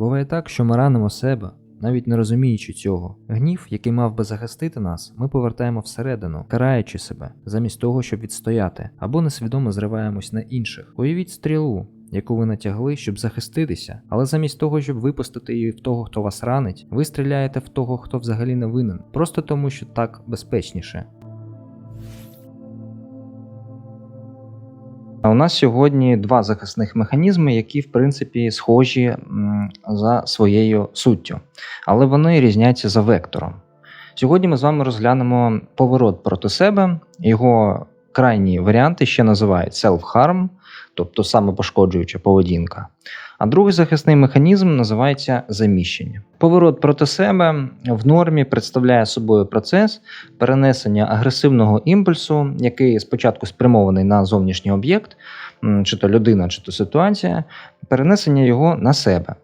Буває так, що ми ранимо себе, навіть не розуміючи цього. Гнів, який мав би захистити нас, ми повертаємо всередину, караючи себе, замість того, щоб відстояти, або несвідомо зриваємось на інших. Уявіть стрілу. Яку ви натягли, щоб захиститися, але замість того, щоб випустити її в того, хто вас ранить, ви стріляєте в того, хто взагалі не винен, просто тому, що так безпечніше. У нас сьогодні два захисних механізми, які в принципі схожі за своєю суттю, але вони різняться за вектором. Сьогодні ми з вами розглянемо поворот проти себе. Його крайні варіанти ще називають self-harm, тобто самопошкоджуюча поведінка. А другий захисний механізм називається заміщення. Поворот проти себе в нормі представляє собою процес перенесення агресивного імпульсу, який спочатку спрямований на зовнішній об'єкт, чи то людина, чи то ситуація, перенесення його на себе.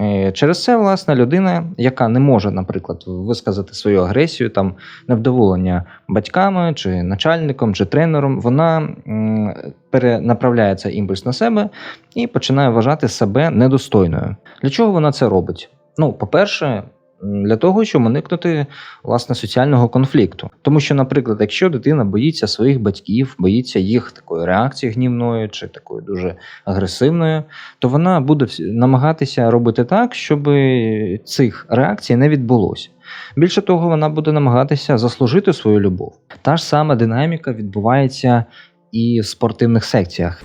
Е, Через це, власне, людина, яка не може, наприклад, висказати свою агресію, там невдоволення батьками, чи начальником, чи тренером, вона перенаправляє цей імпульс на себе і починає вважати себе недостойною. Для чого вона це робить? Ну, по-перше, для того, щоб уникнути власне соціального конфлікту. Тому що, наприклад, якщо дитина боїться своїх батьків, боїться їх такої реакції гнівної чи такої дуже агресивної, то вона буде намагатися робити так, щоб цих реакцій не відбулося. Більше того, вона буде намагатися заслужити свою любов. Та ж сама динаміка відбувається і в спортивных секціях.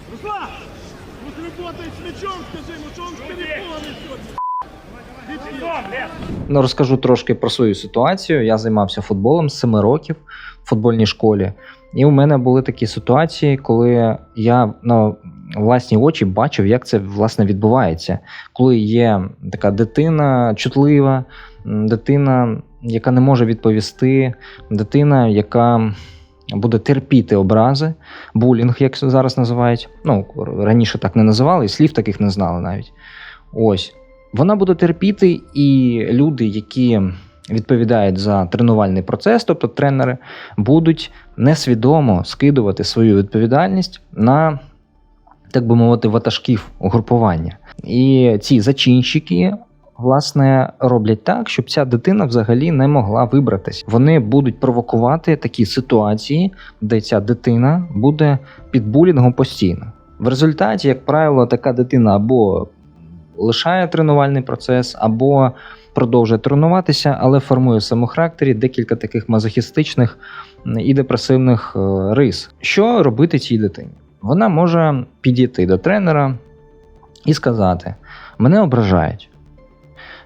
Розкажу трошки про свою ситуацію. Я займався футболом з 7 років в футбольній школі. І у мене були такі ситуації, коли я на власні очі бачив, як це власне відбувається. Коли є така дитина чутлива, дитина, яка не може відповісти, дитина, яка буде терпіти образи, булінг, як зараз називають. Ну, раніше так не називали, і слів таких не знали навіть. Ось. Вона буде терпіти, і люди, які відповідають за тренувальний процес, тобто тренери, будуть несвідомо скидувати свою відповідальність на, так би мовити, ватажків угрупування. І ці зачинщики. Власне, роблять так, щоб ця дитина взагалі не могла вибратись. Вони будуть провокувати такі ситуації, де ця дитина буде під булінгом постійно. В результаті, як правило, така дитина або лишає тренувальний процес, або продовжує тренуватися, але формує в своєму характері декілька таких мазохістичних і депресивних е, рис. Що робити цій дитині? Вона може підійти до тренера і сказати: мене ображають.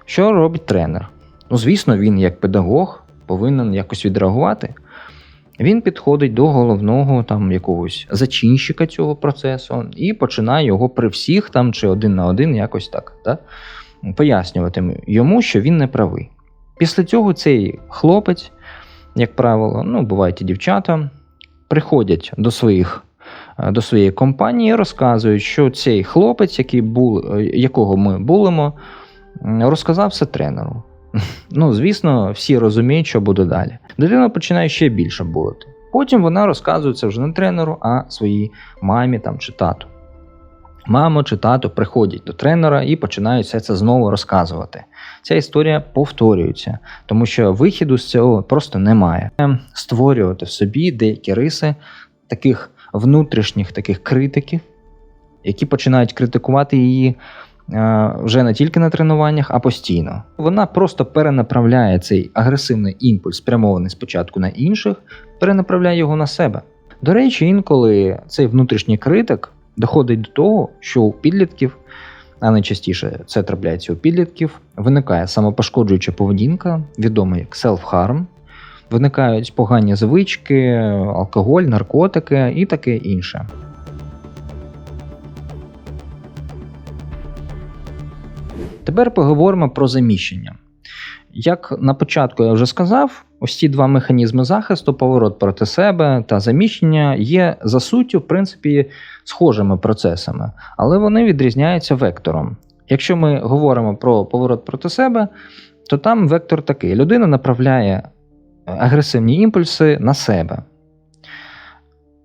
Що робить тренер? Ну, звісно, він, як педагог, повинен якось відреагувати. Він підходить до головного там якогось зачинщика цього процесу і починає його при всіх там чи один на один якось так да? пояснювати йому, що він не правий. Після цього цей хлопець, як правило, ну, бувають і дівчата, приходять до своїх. е, До своєї компанії розказують, що цей хлопець, який був, е, якого ми булимо, розказав все тренеру. Ну, звісно, всі розуміють, що буде далі. Дитина починає ще більше булити. Потім вона розказує це вже не тренеру, а своїй мамі там, чи тату. Мамо чи тато приходять до тренера і починають все це знову розказувати. Ця історія повторюється, тому що вихіду з цього просто немає. Створювати в собі деякі риси таких внутрішніх таких критиків, які починають критикувати її вже не тільки на тренуваннях, а постійно. Вона просто перенаправляє цей агресивний імпульс, спрямований спочатку на інших, перенаправляє його на себе. До речі, інколи цей внутрішній критик доходить до того, що у підлітків, а найчастіше це трапляється у підлітків, виникає самопошкоджуюча поведінка, відома як self-harm, виникають погані звички, алкоголь, наркотики і таке інше. Тепер поговоримо про заміщення. Як на початку я вже сказав, ось ці два механізми захисту, поворот проти себе та заміщення є за суттю, в принципі, схожими процесами, але вони відрізняються вектором. Якщо ми говоримо про поворот проти себе, то там вектор такий: людина направляє агресивні імпульси на себе.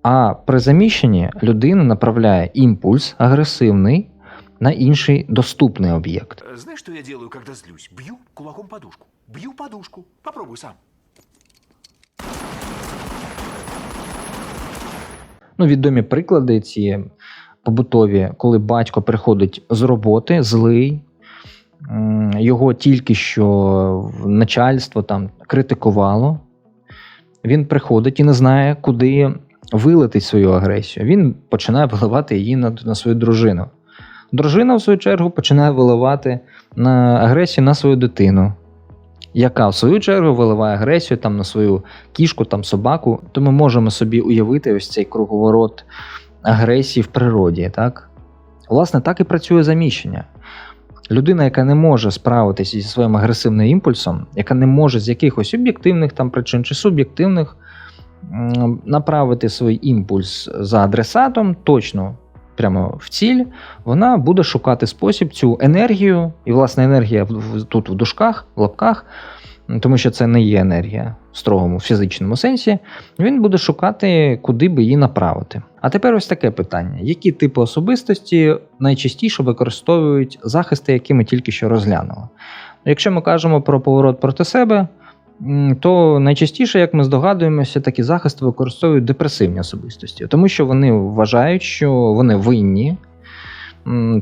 А при заміщенні людина направляє імпульс агресивний на інший доступний об'єкт. Э, Знаешь, что я делаю, когда злюсь? Бью кулаком подушку. Бью подушку. Попробуй сам. Ну, відомі приклади ці побутові, коли батько приходить з роботи, злий, м, його тільки що начальство там критикувало. Він приходить і не знає, куди вилити свою агресію. Він починає виливати її на, на свою дружину. Дружина, в свою чергу, починає виливати на агресію на свою дитину, яка в свою чергу виливає агресію там, на свою кішку, там, собаку. То ми можемо собі уявити ось цей круговорот агресії в природі. Так? Власне, так і працює заміщення. Людина, яка не може справитися зі своїм агресивним імпульсом, яка не може з якихось об'єктивних там причин чи суб'єктивних направити свій імпульс за адресатом точно прямо в ціль, вона буде шукати спосіб цю енергію, і власне енергія тут в дужках, в лапках, тому що це не є енергія в строгому фізичному сенсі. Він буде шукати, куди би її направити. А тепер ось таке питання: які типи особистості найчастіше використовують захисти, які ми тільки що розглянули? Якщо ми кажемо про поворот проти себе, то найчастіше, як ми здогадуємося, такі захисти використовують депресивні особистості, тому що вони вважають, що вони винні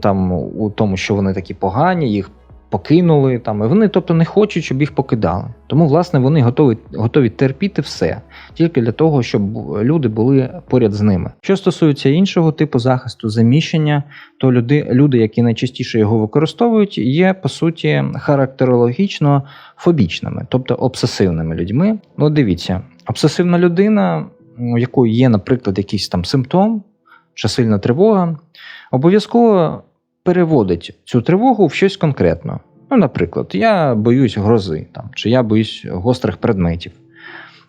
там, у тому, що вони такі погані, їх покинули, там, і вони тобто не хочуть, щоб їх покидали. Тому, власне, вони готові, готові терпіти все тільки для того, щоб люди були поряд з ними. Що стосується іншого типу захисту заміщення, то люди, люди, які найчастіше його використовують, є по суті характерологічно фобічними, тобто обсесивними людьми. Ну, дивіться, обсесивна людина, у якої є, наприклад, якийсь там симптом чи сильна тривога, обов'язково переводить цю тривогу в щось конкретне. Ну, наприклад, я боюсь грози там, чи я боюсь гострих предметів.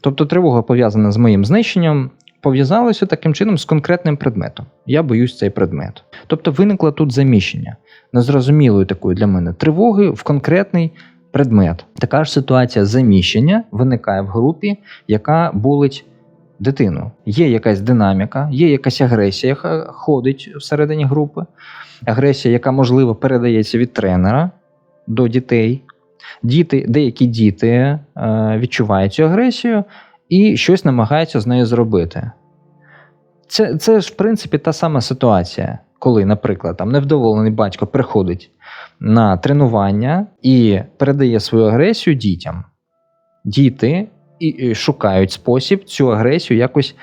Тобто тривога пов'язана з моїм знищенням, пов'язалася таким чином з конкретним предметом. Я боюсь цей предмет. Тобто виникло тут заміщення незрозумілої такої для мене тривоги в конкретний предмет. Така ж ситуація заміщення виникає в групі, яка болить дитину. Є якась динаміка, є якась агресія, яка ходить всередині групи. Агресія, яка можливо передається від тренера до дітей. Діти, деякі діти е, відчувають цю агресію і щось намагаються з нею зробити. Це, це ж, в принципі, та сама ситуація, коли, наприклад, там невдоволений батько приходить на тренування і передає свою агресію дітям. Діти і, шукають спосіб цю агресію якось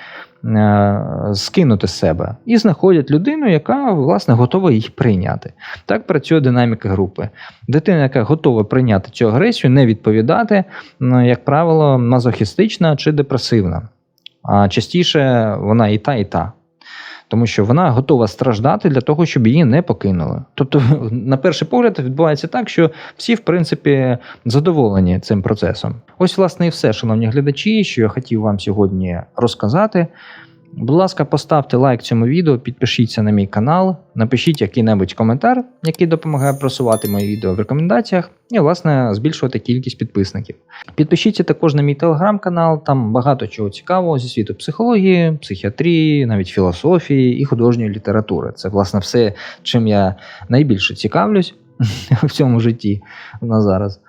е, скинути з себе і знаходять людину, яка власне готова їх прийняти. Так працює динаміка групи. Дитина, яка готова прийняти цю агресію, не відповідати, ну, як правило, мазохістична чи депресивна. А частіше вона і та, і та. Тому що вона готова страждати для того, щоб її не покинули. Тобто, на перший погляд, відбувається так, що всі, в принципі, задоволені цим процесом. Ось, власне, і все, шановні глядачі, що я хотів вам сьогодні розказати. Будь ласка, поставте лайк цьому відео, підпишіться на мій канал, напишіть який-небудь коментар, який допомагає просувати мої відео в рекомендаціях, і, власне, збільшувати кількість підписників. Підпишіться також на мій телеграм-канал, там багато чого цікавого зі світу психології, психіатрії, навіть філософії і художньої літератури. Це, власне, все, чим я найбільше цікавлюсь в цьому житті на зараз.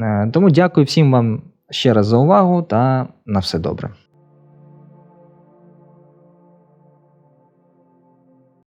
Е, Тому дякую всім вам ще раз за увагу та на все добре.